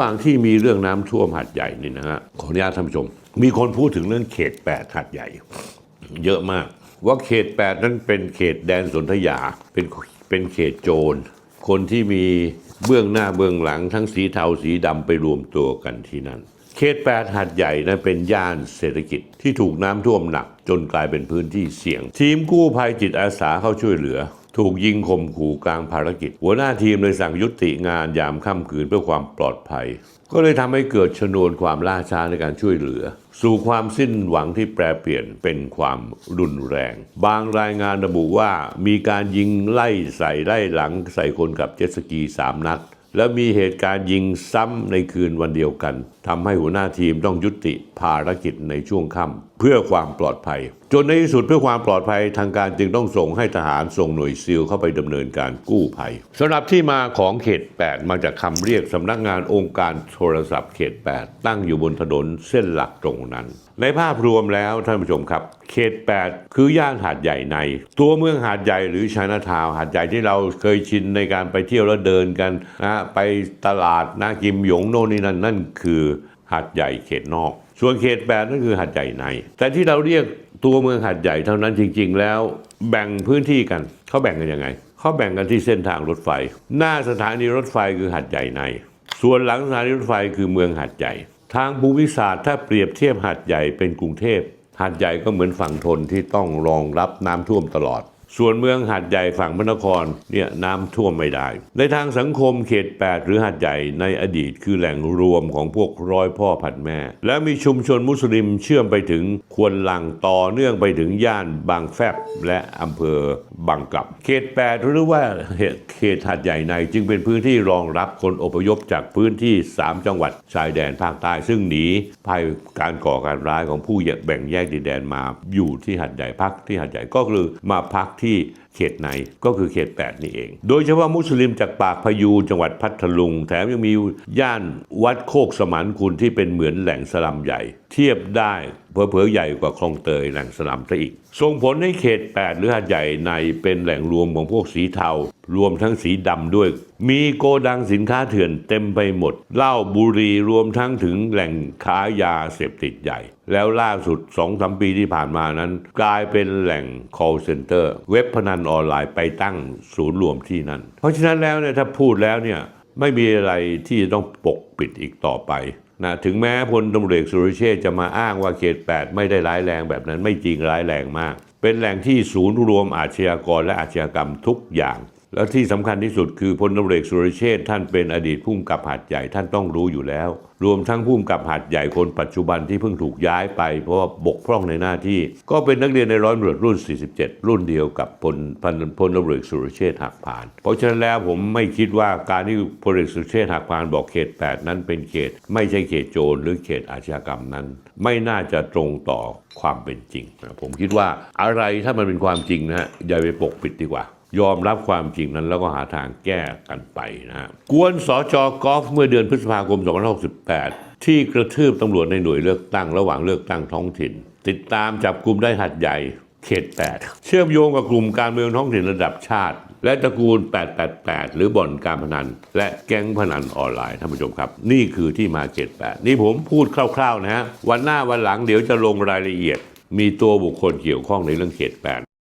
ว่างที่มีเรื่องน้ำท่วมหัดใหญ่นี่นะฮะขออนุญาตท่านผู้ชม มีคนพูดถึงเรื่องเขต 8 หัดใหญ่ เยอะมาก ว่าเขต 8 นั้นเป็นเขตแดนสนธยาเป็นเป็นเขตโจร คนที่มีเบื้องหน้าเบื้องหลังทั้งสีเทาสีดำไปรวมตัวกันที่นั่นเขต 8 หัดใหญ่นั้นเป็นย่านเศรษฐกิจที่ถูกน้ำท่วมหนัก จนกลายเป็นพื้นที่เสี่ยง ทีมกู้ภัยจิตอาสาเข้าช่วยเหลือ ถูกยิงข่มขู่กลางภารกิจ หัวหน้าทีมเลยสั่งยุติงานยามค่ำคืนเพื่อความปลอดภัย ก็เลยทำให้เกิดชนวนความล่าช้าในการช่วยเหลือ สู่ความสิ้นหวังที่แปรเปลี่ยนเป็นความรุนแรง บางรายงานระบุว่ามีการยิงไล่ใส่ไล่หลังใส่คนกับเจ็ตสกีสามนัด แล้วมีเหตุการณ์ยิงซ้ำในคืนวันเดียวกันทำให้หัวหน้าทีมต้องยุติภารกิจในช่วงค่ำเพื่อความปลอดภัย จนในที่สุดเพื่อความปลอดภัยทางการจึงต้องส่งให้ทหารส่งหน่วยซิลเข้าไปดำเนินการกู้ภัยสำหรับที่มาของเขต 8 มาจากคำเรียกสำนักงานองค์การโทรศัพท์เขต 8 ตั้งอยู่บนถนนเส้นหลักตรงนั้น ในภาพรวมแล้วท่านผู้ชมครับ เขต 8 คือย่านหาดใหญ่ใน ตัวเมืองหาดใหญ่หรือชายนาทาวหาดใหญ่ที่เราเคยชินในการไปเที่ยวแล้วเดินกันนะไปตลาดนะกิมหยงโน่นนี่นั่นนั่นคือหาดใหญ่เขตนอก ส่วนเขต8นั่นคือหาดใหญ่ใน แต่ที่เราเรียกตัวเมืองหาดใหญ่เท่านั้นจริง ๆ แล้วแบ่งพื้นที่กันเขาแบ่งกันยังไงเขาแบ่งกันที่เส้นทางรถไฟ หน้าสถานีรถไฟคือหาดใหญ่ใน ส่วนหลังสถานีรถไฟคือเมืองหาดใหญ่ ทางภูมิศาสตร์ถ้าเปรียบเทียบหาดใหญ่เป็นกรุงเทพหาดใหญ่ก็เหมือนฝั่งทนที่ต้องรองรับน้ำท่วมตลอด ส่วนเมืองหาดใหญ่ฝั่งพระนครเนี่ยน้ำท่วมไม่ได้ ในทางสังคมเขต 8 หรือหาดใหญ่ในอดีตคือแหล่งรวมของพวกร้อยพ่อพันแม่ และมีชุมชนมุสลิมเชื่อมไปถึงควนลังต่อเนื่องไปถึงย่านบางแฟบและอำเภอบางกลับ เขต 8 หรือว่าเขตหาดใหญ่ในจึงเป็นพื้นที่รองรับคนอพยพจากพื้นที่ 3 จังหวัดชายแดนภาคใต้ซึ่งหนีภัยการก่อการร้ายของผู้แบ่งแยกดินแดนมาอยู่ที่หาดใหญ่พักที่หาดใหญ่ก็คือมาพักที่เขตในก็คือเขต 8 นี่เอง โดยเฉพาะมุสลิมจากปากพยูจังหวัดพัทลุง แถมยังมีย่านวัดโคกสมานคุณที่เป็นเหมือนแหล่งสลัมใหญ่ เทียบได้เผลอใหญ่กว่าคลองเตยแหล่งสลัมซะอีก ส่งผลให้เขต 8 หรือหาดใหญ่ในเป็นแหล่งรวมของพวกสีเทา รวมทั้งสีดำด้วย มีโกดังสินค้าเถื่อนเต็มไปหมดเหล้าบุหรีรวมทั้งถึงแหล่งค้ายาเสพติดใหญ่ แล้วล่าสุด2อสปีที่ผ่านมานั้น กลายเป็นแหล่ง call center เว็บพนันออนไลน์ไปตั้งศูนย์รวมที่นั่น เพราะฉะนั้นแล้วเนี่ยถ้าพูดแล้วเนี่ยไม่มีอะไรที่จะต้องปกปิดอีกต่อไปนะถึงแม้พลตำรวจเอกสุรเชษจะมาอ้างว่าเขต 8 ไม่ได้ร้ายแรงแบบนั้นไม่จริงร้ายแรงมาก เป็นแหล่งที่ศูนย์รวมอาชญากรและอาชญากรรมทุกอย่าง แล้วที่สำคัญที่สุดคือพลตำรวจเอกสุรเชษท่านเป็นอดีตผู้กำกับหาดใหญ่ท่านต้องรู้อยู่แล้ว รวมทั้งผู้กำกับหาดใหญ่คนปัจจุบันที่เพิ่งถูกย้ายไป เพราะว่าบกพร่องในหน้าที่ ก็เป็นนักเรียนในร้อยตำรวจรุ่น 47 รุ่นเดียวกับพลพันพลตำรวจเอกสุรเชษหักพาน เพราะฉะนั้นแล้วผมไม่คิดว่าการที่พลเอกสุรเชษหักพานบอกเขต 8 นั้นเป็นเขต ไม่ใช่เขตโจรหรือเขตอาชญากรรมนั้น ไม่น่าจะตรงต่อความเป็นจริงนะผมคิดว่าอะไรถ้ามันเป็นความจริงนะฮะอย่าไปปกปิดดีกว่า ยอมรับความจริงนั้นแล้วก็หาทางแก้กันไปนะฮะกวนสจกอฟเมื่อเดือนพฤษภาคม 2568 ที่กระทืบตำรวจในหน่วยเลือกตั้งระหว่างเลือกตั้งท้องถิ่น ติดตามจับกลุ่มได้หัดใหญ่เขต 8 เชื่อมโยงกับกลุ่มการเมืองท้องถิ่นระดับชาติ และตระกูล 888 หรือบ่อนการพนัน และแก๊งพนันออนไลน์ท่านผู้ชมครับ นี่คือที่มาเขต 8 นี่ผมพูดคร่าวๆนะฮะวันหน้าวันหลังเดี๋ยวจะลงรายละเอียด มีตัวบุคคลเกี่ยวข้องในเรื่องเขต 8